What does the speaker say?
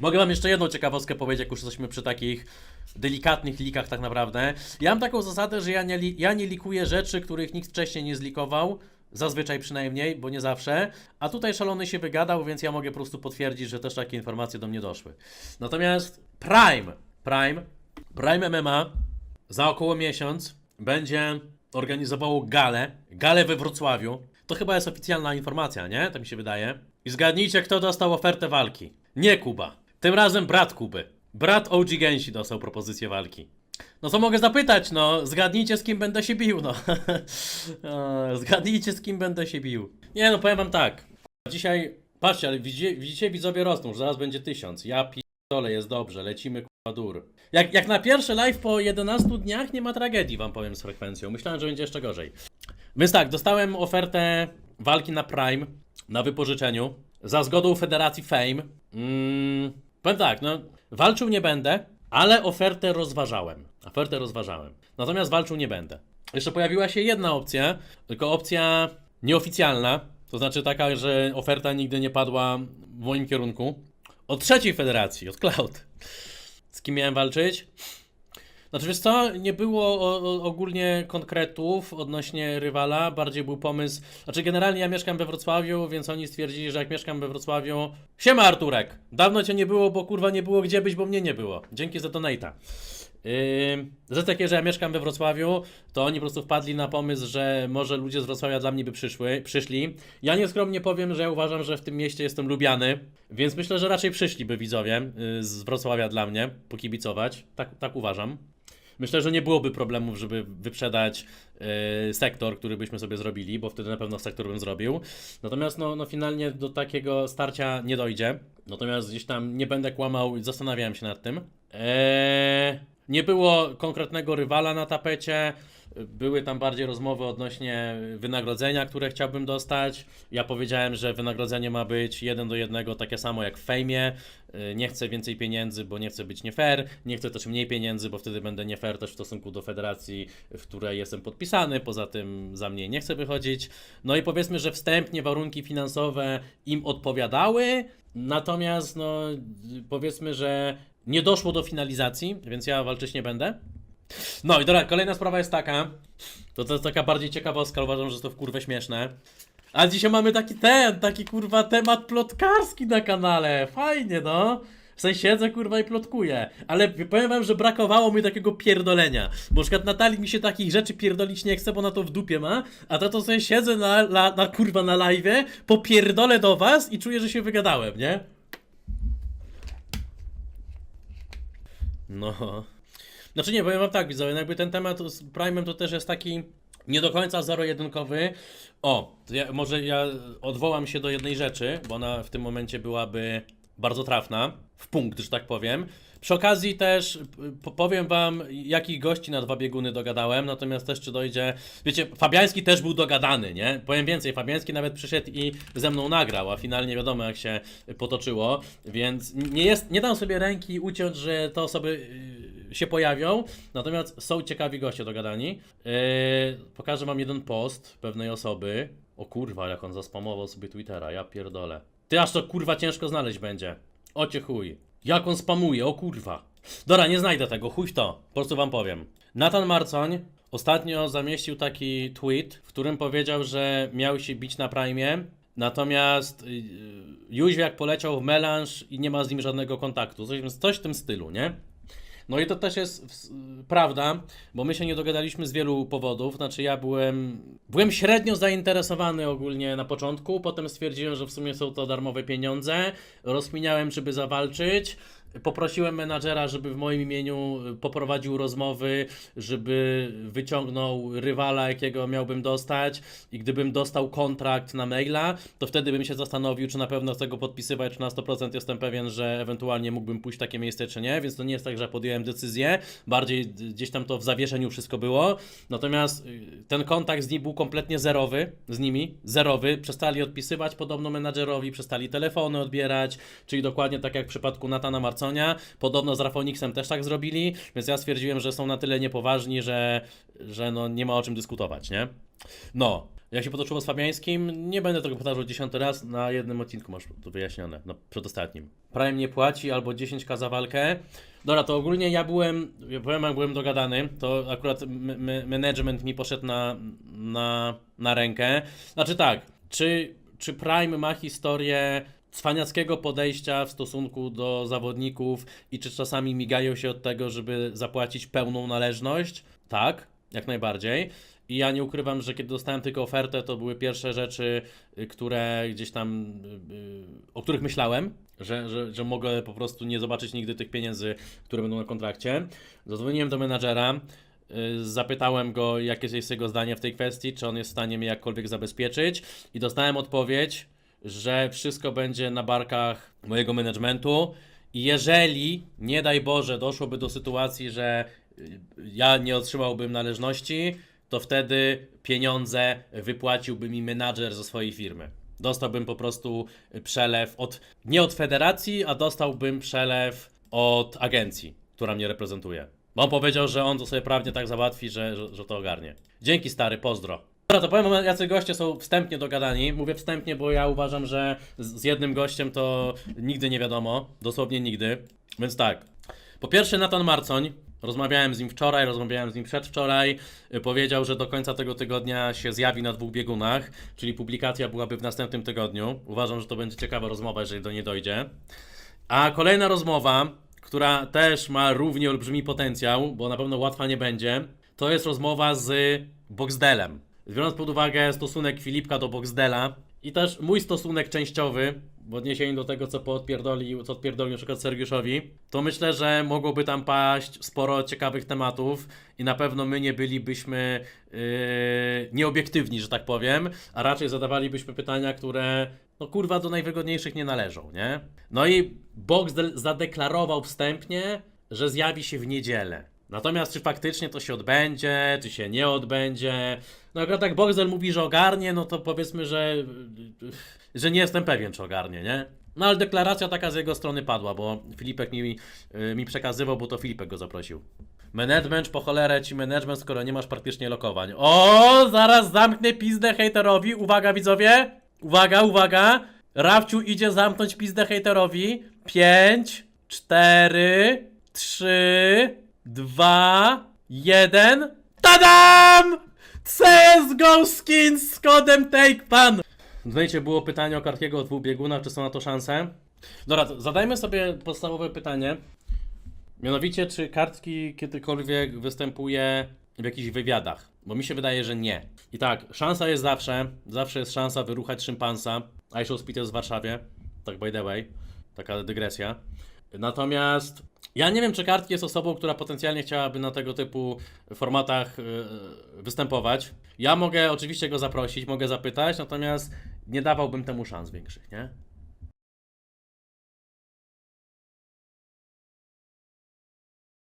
Mogę wam jeszcze jedną ciekawostkę powiedzieć, jak już jesteśmy przy takich delikatnych likach tak naprawdę. Ja mam taką zasadę, że ja nie, li- ja nie likuję rzeczy, których nikt wcześniej nie zlikował. Zazwyczaj przynajmniej, bo nie zawsze. A tutaj szalony się wygadał, więc ja mogę po prostu potwierdzić, że też takie informacje do mnie doszły. Natomiast Prime, Prime, Prime MMA za około miesiąc będzie organizowało galę, galę we Wrocławiu. To chyba jest oficjalna informacja, nie? Tak mi się wydaje. I zgadnijcie, kto dostał ofertę walki. Nie Kuba. Tym razem brat Kuby. Brat OG Gęsi dostał propozycję walki. No co mogę zapytać, no? Zgadnijcie, z kim będę się bił, no. O, Zgadnijcie, z kim będę się bił. Nie, no powiem wam tak. Dzisiaj, patrzcie, ale widzicie, widzicie widzowie rosną, że zaraz będzie tysiąc. Ja dole jest dobrze, lecimy kurwa dur. Jak, jak na pierwszy live po 11 dniach nie ma tragedii, wam powiem z frekwencją. Myślałem, że będzie jeszcze gorzej. Więc tak, dostałem ofertę walki na Prime, na wypożyczeniu, za zgodą Federacji Fame. Mm, powiem tak, no, walczył nie będę, ale ofertę rozważałem. Ofertę rozważałem. Natomiast walczył nie będę. Jeszcze pojawiła się jedna opcja, tylko opcja nieoficjalna, to znaczy taka, że oferta nigdy nie padła w moim kierunku. Od trzeciej federacji, od Cloud. Z kim miałem walczyć? Znaczy wiesz co, nie było o, o, ogólnie konkretów odnośnie rywala, bardziej był pomysł, znaczy generalnie ja mieszkam we Wrocławiu, więc oni stwierdzili, że jak mieszkam we Wrocławiu, siema Arturek, dawno cię nie było, bo kurwa nie było gdzie być, bo mnie nie było, dzięki za donate'a. Yy, że takie, że ja mieszkam we Wrocławiu, to oni po prostu wpadli na pomysł, że może ludzie z Wrocławia dla mnie by przyszły, przyszli. Ja nieskromnie powiem, że ja uważam, że w tym mieście jestem lubiany, więc myślę, że raczej przyszliby widzowie yy, z Wrocławia dla mnie pokibicować. Tak, tak uważam. Myślę, że nie byłoby problemów, żeby wyprzedać yy, sektor, który byśmy sobie zrobili, bo wtedy na pewno sektor bym zrobił. Natomiast no, no finalnie do takiego starcia nie dojdzie. Natomiast gdzieś tam nie będę kłamał i zastanawiałem się nad tym. Eee, nie było konkretnego rywala na tapecie. Były tam bardziej rozmowy odnośnie wynagrodzenia, które chciałbym dostać. Ja powiedziałem, że wynagrodzenie ma być jeden do jednego, takie samo jak w fejmie. Yy, Nie chcę więcej pieniędzy, bo nie chcę być nie fair. Nie chcę też mniej pieniędzy, bo wtedy będę nie fair też w stosunku do federacji, w której jestem podpisany. Poza tym za mnie nie chcę wychodzić. No i powiedzmy, że wstępnie warunki finansowe im odpowiadały. Natomiast, no, powiedzmy, że nie doszło do finalizacji, więc ja walczyć nie będę. No i dobra, kolejna sprawa jest taka. To, to jest taka bardziej ciekawostka, uważam, że to w kurwę śmieszne. A dzisiaj mamy taki ten, taki kurwa temat plotkarski na kanale. Fajnie, no. W sensie siedzę kurwa i plotkuję. Ale powiem wam, że brakowało mi takiego pierdolenia. Bo na przykład Natalii mi się takich rzeczy pierdolić nie chce, bo na to w dupie ma. A to to sobie siedzę na, na, na kurwa na live, popierdolę do was i czuję, że się wygadałem, nie? No. Znaczy nie, powiem wam tak, widzowie, no jakby ten temat z Prime'em to też jest taki nie do końca zero-jedynkowy. O, ja, może ja odwołam się do jednej rzeczy, bo ona w tym momencie byłaby bardzo trafna, w punkt, że tak powiem. Przy okazji też p- powiem wam, jakich gości na dwa bieguny dogadałem, natomiast też czy dojdzie... Wiecie, Fabiański też był dogadany, nie? Powiem więcej, Fabiański nawet przyszedł i ze mną nagrał, a finalnie wiadomo jak się potoczyło, więc nie, jest, nie dam sobie ręki uciąć, że te osoby yy, się pojawią, natomiast są ciekawi goście dogadani. Yy, pokażę wam jeden post pewnej osoby. O kurwa, jak on zaspamował sobie Twittera, ja pierdolę. Ty aż to kurwa ciężko znaleźć będzie. Ocie chuj. Jak on spamuje, o kurwa. Dobra, nie znajdę tego, chuj to. Po prostu wam powiem. Nathan Marcoń ostatnio zamieścił taki tweet, w którym powiedział, że miał się bić na Prime, natomiast yy, Jóźwiak poleciał w melanż i nie ma z nim żadnego kontaktu. Coś, coś w tym stylu, nie? No i to też jest prawda, bo my się nie dogadaliśmy z wielu powodów. Znaczy, ja byłem, byłem średnio zainteresowany ogólnie na początku, potem stwierdziłem, że w sumie są to darmowe pieniądze. Rozkminiałem, czy by zawalczyć. Poprosiłem menadżera, żeby w moim imieniu poprowadził rozmowy, żeby wyciągnął rywala, jakiego miałbym dostać. I gdybym dostał kontrakt na maila, to wtedy bym się zastanowił, czy na pewno chcę go podpisywać, czy na 100% jestem pewien, że ewentualnie mógłbym pójść w takie miejsce, czy nie. Więc to nie jest tak, że podjąłem decyzję. Bardziej gdzieś tam to w zawieszeniu wszystko było. Natomiast y, ten kontakt z nimi był kompletnie zerowy, z nimi, zerowy. Przestali odpisywać podobno menadżerowi, przestali telefony odbierać, czyli dokładnie tak jak w przypadku Natana Marconia. Podobno z Rafoniksem też tak zrobili, więc ja stwierdziłem, że są na tyle niepoważni, że, że no nie ma o czym dyskutować, nie? No. Jak się potoczyło z Fabiańskim, nie będę tego powtarzał dziesiąty raz, na jednym odcinku masz to wyjaśnione, no przedostatnim. Prime nie płaci albo 10k za walkę. Dobra, to ogólnie ja byłem, ja powiem jak byłem dogadany, to akurat management mi poszedł na, na, na rękę. Znaczy tak, czy, czy Prime ma historię cwaniackiego podejścia w stosunku do zawodników i czy czasami migają się od tego, żeby zapłacić pełną należność? Tak, jak najbardziej. I ja nie ukrywam, że kiedy dostałem tylko ofertę, to były pierwsze rzeczy, y, które gdzieś tam, y, y, o których myślałem, że, że, że mogę po prostu nie zobaczyć nigdy tych pieniędzy, które będą na kontrakcie. Zadzwoniłem do menadżera, zapytałem go, jakie jest jego zdanie w tej kwestii, czy on jest w stanie mnie jakkolwiek zabezpieczyć i dostałem odpowiedź, że wszystko będzie na barkach mojego managementu i jeżeli, nie daj Boże, doszłoby do sytuacji, że y, ja nie otrzymałbym należności, to wtedy pieniądze wypłaciłby mi menadżer ze swojej firmy. Dostałbym po prostu przelew od, nie od federacji, a dostałbym przelew od agencji, która mnie reprezentuje. Bo on powiedział, że on to sobie prawnie tak załatwi, że, że, że to ogarnie. Dzięki stary, pozdro. Dobra, to powiem, jacy goście są wstępnie dogadani. Mówię wstępnie, bo ja uważam, że z, jednym gościem to nigdy nie wiadomo. Dosłownie nigdy. Więc tak. Po pierwsze, Nathan Marcoń. Rozmawiałem z nim wczoraj, rozmawiałem z nim przedwczoraj. Powiedział, że do końca tego tygodnia się zjawi na dwóch biegunach, czyli publikacja byłaby w następnym tygodniu. Uważam, że to będzie ciekawa rozmowa, jeżeli do niej dojdzie. A kolejna rozmowa, która też ma równie olbrzymi potencjał, bo na pewno łatwa nie będzie, to jest rozmowa z Boxdelem. Biorąc pod uwagę stosunek Filipka do Boxdela i też mój stosunek częściowy w odniesieniu do tego, co poodpierdolił, co odpierdolił na przykład Sergiuszowi, to myślę, że mogłoby tam paść sporo ciekawych tematów i na pewno my nie bylibyśmy yy, nieobiektywni, że tak powiem, a raczej zadawalibyśmy pytania, które no kurwa do najwygodniejszych nie należą, nie? No i Boxdel zadeklarował wstępnie, że zjawi się w niedzielę. Natomiast czy faktycznie to się odbędzie, czy się nie odbędzie? No akurat tak Boxdel mówi, że ogarnie, no to powiedzmy, że, że nie jestem pewien, czy ogarnie, nie? No ale deklaracja taka z jego strony padła, bo Filipek mi, y, mi przekazywał, bo to Filipek go zaprosił. Management, po cholerę ci management, skoro nie masz praktycznie lokowań. O, zaraz zamknę pizdę hejterowi. Uwaga widzowie, uwaga, uwaga. Rafciu idzie zamknąć pizdę hejterowi. 5, 4, 3, 2, 1. Tadam! CSGO Skins z kodem TakePan! Znajdzie było pytanie o Kartiego o dwóch biegunach, czy są na to szanse? Dobra, zadajmy sobie podstawowe pytanie. Mianowicie, czy kartki kiedykolwiek występuje w jakichś wywiadach? Bo mi się wydaje, że nie. I tak, szansa jest zawsze. Zawsze jest szansa wyruchać szympansa. iShow Speed jest w Warszawie. Tak by the way. Taka dygresja. Natomiast ja nie wiem, czy kartki jest osobą, która potencjalnie chciałaby na tego typu formatach yy, występować. Ja mogę oczywiście go zaprosić, mogę zapytać, natomiast nie dawałbym temu szans większych, nie?